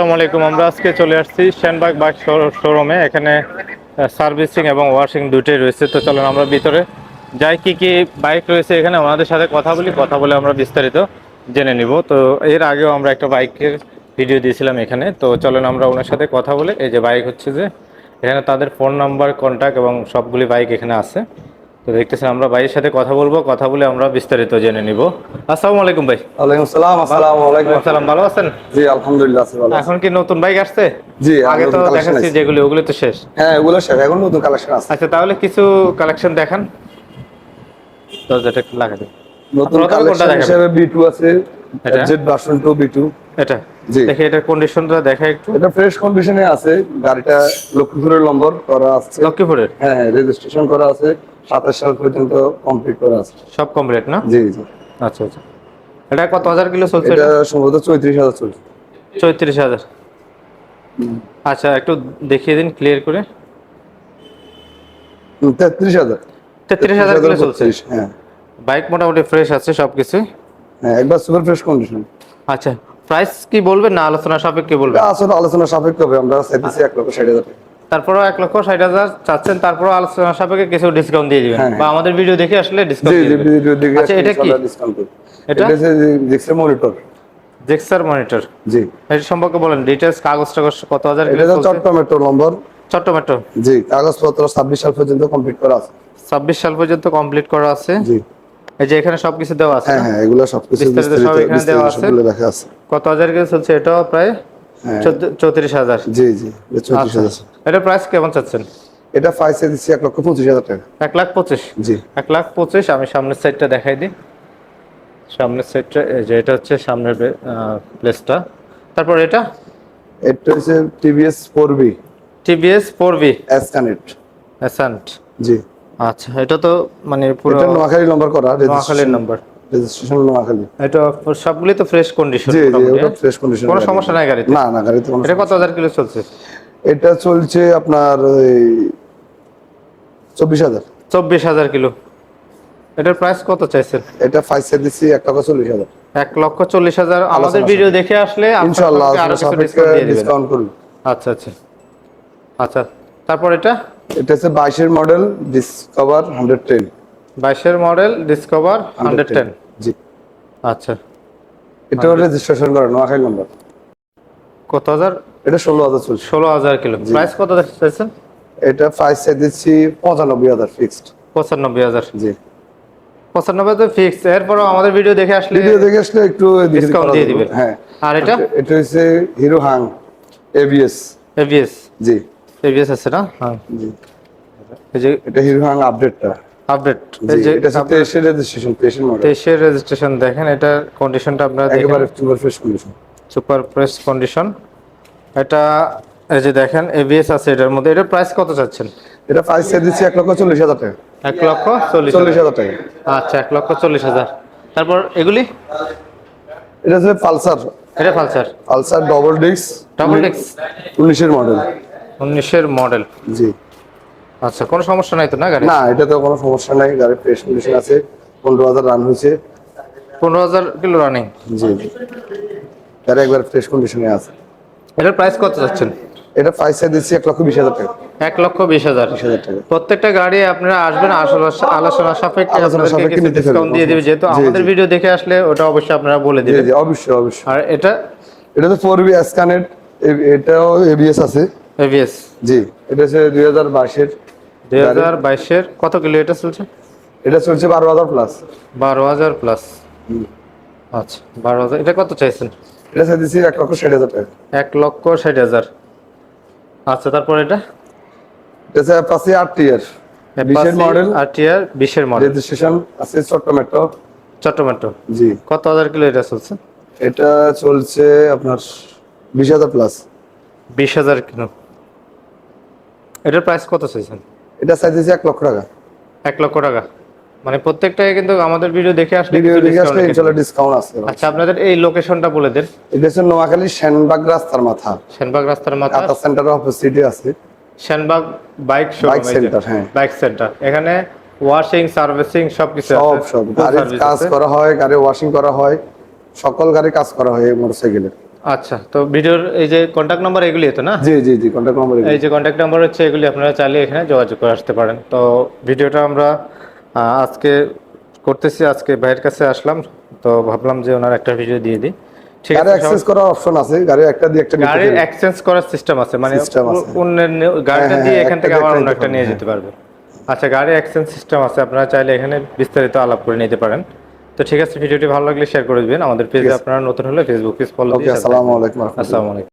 আসসালামু আলাইকুম, আমরা আজকে চলে আসছি শ্যানবাগ বাইক শোরুমে এখানে সার্ভিসিং এবং ওয়াশিং দুটোই রয়েছে। তো চলুন আমরা ভিতরে যাই, কি কি বাইক রয়েছে এখানে, ওনাদের সাথে কথা বলি, কথা বলে আমরা বিস্তারিত জেনে নিব। তো এর আগেও আমরা একটা বাইকের ভিডিও দিয়েছিলাম এখানে। তো চলুন আমরা ওনার সাথে কথা বলে, এই যে বাইক হচ্ছে যে, এখানে তাদের ফোন নাম্বার কন্ট্যাক্ট এবং সবগুলি বাইক এখানে আছে। তো দেখতেছেন আমরা ভাইয়ের সাথে কথা বলব কথা বলে আমরা বিস্তারিত জেনে নিব। আসসালামু আলাইকুম ভাই। ওয়ালাইকুম সালাম আসসালামু আলাইকুম। আসসালাম ভালো আছেন? জি আলহামদুলিল্লাহ আছি ভালো এখন কি নতুন বাইক আসছে? জি আগে তো দেখাচ্ছি। যেগুলি ওগুলি তো শেষ। হ্যাঁ এগুলো শেষ এখন নতুন কালেকশন আছে আচ্ছা তাহলে কিছু কালেকশন দেখান। দরজাটা একটু লাগাতে নতুন কালেকশন হিসেবে B2 আছে এটা? জেড ভার্সন 2 B2 এটা? জি। দেখে এটা কন্ডিশনটা দেখা একটু। এটা ফ্রেশ কন্ডিশনে আছে গাড়িটা লক্ষ্মীপুরের নম্বর করা আছে। লক্ষ্মীপুরের? হ্যাঁ রেজিস্ট্রেশন করা আছে। 27 সাল পর্যন্ত কমপ্লিট করা আছে। সব কমপ্লিট না? জি জি। আচ্ছা আচ্ছা। এটা কত হাজার কিলো চলছে এটা সম্ভবত 34000 চলছে। চৌত্রিশ হাজার। আচ্ছা একটু দেখিয়ে দিন ক্লিয়ার করে। 33000 তেত্রিশ হাজার। কিলো চলছে? হ্যাঁ। বাইক মোটামুটি ফ্রেশ আছে সব কিছু হ্যাঁ একবার সুপার ফ্রেশ কন্ডিশন আচ্ছা প্রাইস কি বলবেন না আলোচনা সাপেক্ষে বলবেন? আসলে আলোচনা সাপেক্ষ হবে আমরা চাইতেছি এক লক্ষ ষাট হাজার টাকা। তারপরেও এক লক্ষ ষাট হাজার চাচ্ছেন তারপরেও আলোচনা সাপেক্ষে কিছু ডিসকাউন্ট দিয়ে দিবেন। হ্যাঁ, বা আমাদের ভিডিও দেখে আসলে ডিসকাউন্ট আচ্ছা, এটা কি? এটা? এটা মনিটর জেক্সার মনিটর জি। এর সম্পর্কে বলেন ডিটেলস কাগজ টাগজ কত হাজার এটা চট্টগ্রাম মেট্রো নম্বর জি কাগজপত্র ছাব্বিশ সাল পর্যন্ত কমপ্লিট করা আছে। ছাব্বিশ সাল পর্যন্ত কমপ্লিট করা আছে? জি। এই যে এখানে সবকিছু দেওয়া আছে হ্যাঁ হ্যাঁ এগুলো সবকিছু বিস্তারিত সব এখানে দেওয়া আছে? কত হাজার করে চলছে এটাও প্রায় হ্যাঁ চৌত্রিশ হাজার। জি জি এটা চৌত্রিশ আচ্ছা। হাজার। এটা প্রাইস কেমন চাচ্ছেন? এটা দিচ্ছি এক লক্ষ পঁচিশ হাজার টাকা। এক লাখ পঁচিশ? জি। এক লাখ পঁচিশ আমি সামনের সাইডটা দেখাই দিই। সামনের সাইডটা যে এটা হচ্ছে সামনের প্লেসটা তারপর এটা? এটা হচ্ছে TVS four V TVS four V S connect ascent জি। আচ্ছা এটা তো মানে পুরো নোয়াখালী নম্বর করা নোয়াখালীর নাম্বার রেজিস্ট্রেশন নোয়াখালী এটা সবগুলি তো ফ্রেশ কন্ডিশন জি জি ওটা ফ্রেশ কন্ডিশন কোনো সমস্যা নাই গাড়িতে? না না গাড়িতে কোনো এটা কত হাজার কিলো চলছে? এটা চলছে আপনার এই চব্বিশ হাজার। চব্বিশ হাজার কিলো। এটার প্রাইস কত চাইছেন? এটা ফাইসে দিচ্ছি এক লক্ষ চল্লিশ হাজার। এক লক্ষ চল্লিশ হাজার। আমাদের ভিডিও দেখে আসলে ডিসকাউন্ট করুন। আচ্ছা আচ্ছা। আচ্ছা তারপর এটা? এটা হচ্ছে বাইশের মডেল ডিসকভার হান্ড্রেড টেন বাইশের মডেল ডিসকভার হান্ড্রেড টেন জি। আচ্ছা। এটাও রেজিস্ট্রেশন করা নোয়াখালী নম্বর। কত হাজার? এটা ষোলো হাজার চলছে ষোলো হাজার কিলো। প্রাইস কত চাইছেন? এটা ফাইসে দিচ্ছি পঁচানব্বই হাজার ফিক্সড পঁচানব্বই হাজার। জি। পঁচানব্বই তো ফিক্স এরপরও আমাদের ভিডিও দেখে আসলে ভিডিও দেখে আসলে একটু করা দিয়ে দিবেন। হ্যাঁ। আর এটা? এটা হচ্ছে হিরো হাং এবিএস এবিএস জি। এবিএস আছে না? হ্যাঁ। জি। এটা হিরো হাং আপডেটটা আপডেট এই যে এটা রেজিস্ট্রেশন মডেল তেইশের রেজিস্ট্রেশন দেখেন এটার কন্ডিশনটা আপনারা দেখেন। একেবারে super fresh condition super fresh condition এটা এই যে দেখেন এবিএস আছে এটার মধ্যে। এটার প্রাইস কত চাচ্ছেন? এটা ফাইসে দিচ্ছি এক লক্ষ চল্লিশ হাজার টাকা। এক লক্ষ চল্লিশ চল্লিশ হাজার টাকা। আচ্ছা এক লক্ষ চল্লিশ হাজার। তারপর এগুলি? এটা হচ্ছে পালসার। এটা Pulsar. Pulsar double disc double ডিক্স উনিশের মডেল উনিশের মডেল জি। আচ্ছা কোনো সমস্যা নাই তো না গাড়ি না এটা তো কোনো সমস্যা নাই গাড়ির ফ্রেশ কন্ডিশন আছে পনেরো হাজার রান হয়েছে। পনেরো হাজার কিলো রানিং জি জি। গাড়ি একবার ফ্রেশ কন্ডিশনে আছে। এটার প্রাইস কত চাচ্ছেন এটা ফাইসে দিচ্ছি এক লক্ষ বিশ হাজার টাকা। এক লক্ষ বিশ হাজার। টাকা। প্রত্যেকটা গাড়ি আপনারা আসবেন আসলে আলোচনা সাপেক্ষে আপনাদেরকে কিছু ডিসকাউন্ট দিয়ে দিবে যেহেতু আমাদের ভিডিও দেখে আসলে ওটা অবশ্যই আপনারা বলে দিবেন। জি অবশ্যই অবশ্যই। আর এটা? এটা তো ফোর বি স্ক্যানেট এটাও এবিএস আছে। এভিএস জি এটা হচ্ছে দুই হাজার বাইশের দুই হাজার বাইশের কত কিলো এটা চলছে? এটা চলছে বারো হাজার প্লাস বারো হাজার প্লাস আচ্ছা বারো হাজার। এটা কত চাইছেন? এটা চাইতেছি এক লক্ষ ষাট হাজার টাকা। এক লক্ষ ষাট হাজার। আচ্ছা তারপর এটা? এটা হচ্ছে পাশে আট ইয়ার বিশের মডেল আর টিয়ার বিশের মডেল রেজিস্ট্রেশন আছে ছোট্ট মেট্রো চট্টমেট্রো জি। কত হাজার কিলো এটা চলছে? এটা চলছে আপনার বিশ হাজার প্লাস বিশ হাজার কিলো। এটার প্রাইস কত চাইছেন? এটা চাইতেছি এক লক্ষ টাকা। এক লক্ষ টাকা। মানে প্রত্যেকটাই কিন্তু আমাদের ভিডিও দেখে আসলে ভিডিও দেখে আসলে দিন। ডিসকাউন্ট আছে। আচ্ছা আপনাদের এই লোকেশনটা বলে দেন। এটা হচ্ছে নোয়াখালী সেনবাগ রাস্তার মাথা। সেনবাগ রাস্তার মাথা। কাতা সেন্টারের অপোজিটে আছে। সেনবাগ বাইক বাইক সেন্টার হ্যাঁ। বাইক সেন্টার এখানে ওয়াশিং সার্ভিসিং সবকিছু সব আছে। সব। গাড়ির কাজ করা হয় গাড়ি ওয়াশিং করা হয় সকল গাড়ি কাজ করা হয় মোটরসাইকেলের আচ্ছা তো ভিডিওর এই যে কন্ট্যাক্ট নাম্বার এগুলি তো না? জি জি জি কন্ট্যাক্ট নাম্বার এই যে কন্ট্যাক্ট নাম্বার হচ্ছে এগুলি আপনারা চাইলে এখানে যোগাযোগ করে আসতে পারেন। তো ভিডিওটা আমরা আজকে করতেছি আজকে ভাইয়ের কাছে আসলাম। তো ভাবলাম যে ওনার একটা ভিডিও দিয়ে দিই। ঠিক গাড়ি আছে অ্যাক্সেস করার অপশন আছে গাড়ি একটা দিয়ে একটা গাড়ির এক্সচেঞ্জ করার সিস্টেম আছে মানে System আছে। অন্যের গাড়িটা হ্যাঁ, দিয়ে হ্যাঁ, এখান থেকে আবার অন্য একটা নিয়ে যেতে পারবে। আচ্ছা গাড়ি এক্সচেঞ্জ সিস্টেম আছে আপনারা চাইলে এখানে বিস্তারিত আলাপ করে নিতে পারেন। তো ঠিক আছে ভিডিওটি ভালো লাগলে শেয়ার করে দিবেন। আমাদের পেজে আপনারা নতুন হলে ফেসবুক পেজ ফলো দিয়ে আসসালামু আলাইকুম আসসালামু আলাইকুম।